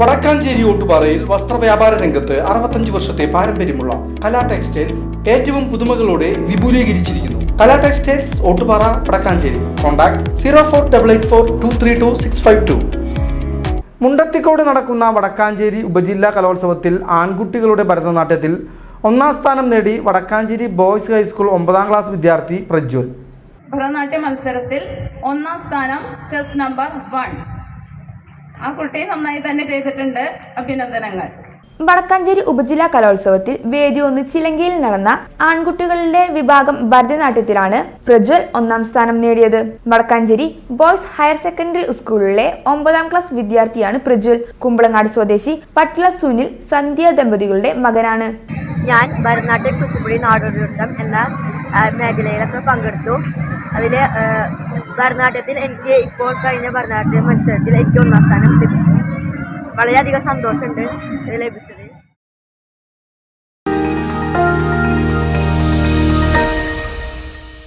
വടക്കാഞ്ചേരി ഓട്ടുപാറയിൽ വസ്ത്രവ്യാപാര രംഗത്ത് അറുപത്തഞ്ച് വർഷത്തെ പാരമ്പര്യമുള്ള കലാ ടെക്സ്റ്റൈൽസ് ഏറ്റവും പുതുമകളോടെ വിപുലീകരിച്ചിരിക്കുന്നു. Kala textiles Ottupara Vadakkanchery. Contact zero four double eight four two three two six five two. Mundathikode നടക്കുന്ന വടക്കാഞ്ചേരി ഉപജില്ലാ കലോത്സവത്തിൽ ആൺകുട്ടികളുടെ ഭരതനാട്യത്തിൽ ഒന്നാം സ്ഥാനം നേടി വടക്കാഞ്ചേരി ബോയ്സ് ഹൈസ്കൂൾ ഒമ്പതാം ക്ലാസ് വിദ്യാർത്ഥി പ്രജ്വൽ. ഭരതനാട്യ മത്സരത്തിൽ ഒന്നാം സ്ഥാനം ചെസ് നമ്പർ വൺ. ആ കുട്ടി നന്നായി തന്നെ ചെയ്തിട്ടുണ്ട്. അഭിനന്ദനങ്ങൾ. വടക്കാഞ്ചേരി ഉപജില്ലാ കലോത്സവത്തിൽ വേദി ഒന്ന് ചിലങ്കയിൽ നടന്ന ആൺകുട്ടികളുടെ വിഭാഗം ഭരതനാട്യത്തിലാണ് പ്രജ്വൽ ഒന്നാം സ്ഥാനം നേടിയത്. വടക്കാഞ്ചേരി ബോയ്സ് ഹയർ സെക്കൻഡറി സ്കൂളിലെ ഒമ്പതാം ക്ലാസ് വിദ്യാർത്ഥിയാണ് പ്രജ്വൽ. കുമ്പളങ്ങാട് സ്വദേശി പട്ല സുനിൽ സന്ധ്യ ദമ്പതികളുടെ മകനാണ്. ഞാൻ ഭരതനാട്യം കുച്ചുപുടി നാടോടി നൃത്തം എന്ന മേഖലയിലൊക്കെ പങ്കെടുത്തു. അതിൽ ഭരതനാട്യത്തിൽ എനിക്ക് ഇപ്പോൾ കഴിഞ്ഞ ഭരതനാട്യ മത്സരത്തിൽ എനിക്ക് ഒന്നാം സ്ഥാനം ലഭിച്ചു. വളരെയധികം സന്തോഷമുണ്ട് ലഭിച്ചത്